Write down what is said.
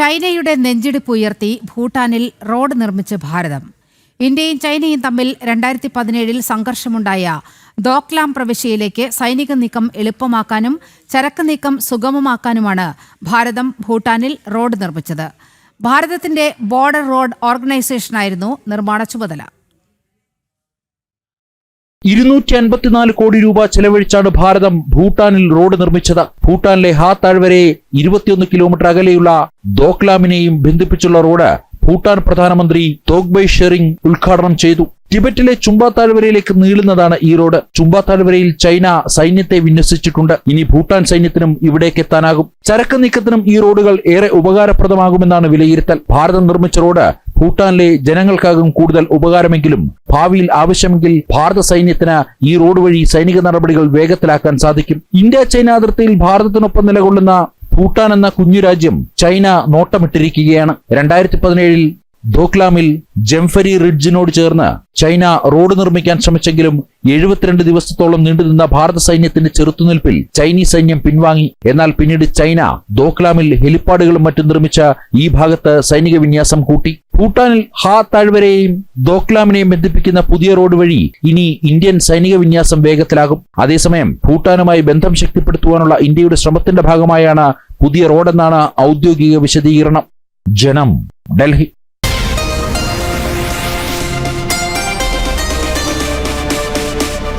ചൈനയുടെ നെഞ്ചിടിപ്പ് ഉയർത്തി ഭൂട്ടാനിൽ റോഡ് നിർമ്മിച്ച് ഭാരതം. ഇന്ത്യയും ചൈനയും തമ്മിൽ രണ്ടായിരത്തി പതിനേഴിൽ സംഘർഷമുണ്ടായ ദോക്ലാം പ്രവിശ്യയിലേക്ക് സൈനിക നീക്കം എളുപ്പമാക്കാനും ചരക്ക് നീക്കം സുഗമമാക്കാനുമാണ് ഭാരതം ഭൂട്ടാനിൽ റോഡ് നിർമ്മിച്ചത്. ഭാരതത്തിന്റെ ബോർഡർ റോഡ് ഓർഗനൈസേഷനായിരുന്നു നിർമ്മാണ ചുമതല. ഇരുന്നൂറ്റി അൻപത്തിനാല് കോടി രൂപ ചെലവഴിച്ചാണ് ഭാരതം ഭൂട്ടാനിൽ റോഡ് നിർമ്മിച്ചത്. ഭൂട്ടാനിലെ ഹാ താഴ്വരയെ ഇരുപത്തിയൊന്ന് കിലോമീറ്റർ അകലെയുള്ള ദോക്ലാമിനെയും ബന്ധിപ്പിച്ചുള്ള റോഡ് ഭൂട്ടാൻ പ്രധാനമന്ത്രി തോഗ്ബൈ ഷെറിംഗ് ഉദ്ഘാടനം ചെയ്തു. ടിബറ്റിലെ ചുംബ താഴ്വരയിലേക്ക് നീളുന്നതാണ് ഈ റോഡ്. ചുംബ താഴ്വരയിൽ ചൈന സൈന്യത്തെ വിന്യസിച്ചിട്ടുണ്ട്. ഇനി ഭൂട്ടാൻ സൈന്യത്തിനും ഇവിടേക്ക് എത്താനാകും. ചരക്ക് നീക്കത്തിനും ഈ റോഡുകൾ ഏറെ ഉപകാരപ്രദമാകുമെന്നാണ് വിലയിരുത്തൽ. ഭാരതം നിർമ്മിച്ച റോഡ് ഭൂട്ടാനിലെ ജനങ്ങൾക്കാകും കൂടുതൽ ഉപകാരമെങ്കിലും ഭാവിയിൽ ആവശ്യമെങ്കിൽ ഭാരത സൈന്യത്തിന് ഈ റോഡ് വഴി സൈനിക നടപടികൾ വേഗത്തിലാക്കാൻ സാധിക്കും. ഇന്ത്യ ചൈന അതിർത്തിയിൽ ഭാരതത്തിനൊപ്പം നിലകൊള്ളുന്ന ഭൂട്ടാൻ എന്ന കുഞ്ഞു രാജ്യം ചൈന നോട്ടമിട്ടിരിക്കുകയാണ്. രണ്ടായിരത്തി പതിനേഴിൽ ദോക്ലാമിൽ ജംഫരി റിഡ്ജിനോട് ചേർന്ന് ചൈന റോഡ് നിർമ്മിക്കാൻ ശ്രമിച്ചെങ്കിലും എഴുപത്തിരണ്ട് ദിവസത്തോളം നീണ്ടുനിന്ന ഭാരത സൈന്യത്തിന്റെ ചെറുത്തുനിൽപ്പിൽ ചൈനീസ് സൈന്യം പിൻവാങ്ങി. എന്നാൽ പിന്നീട് ചൈന ദോക്ലാമിൽ ഹെലിപ്പാഡുകളും മറ്റും നിർമ്മിച്ച ഈ ഭാഗത്ത് സൈനിക വിന്യാസം കൂട്ടി. ഭൂട്ടാനിൽ ഹാ താഴ്വരയെയും ദോക്ലാമിനെയും ബന്ധിപ്പിക്കുന്ന പുതിയ റോഡ് വഴി ഇനി ഇന്ത്യൻ സൈനിക വിന്യാസം വേഗത്തിലാകും. അതേസമയം ഭൂട്ടാനുമായി ബന്ധം ശക്തിപ്പെടുത്തുവാനുള്ള ഇന്ത്യയുടെ ശ്രമത്തിന്റെ ഭാഗമായാണ് പുതിയ റോഡെന്നാണ് ഔദ്യോഗിക വിശദീകരണം. ജനം ഡൽഹി.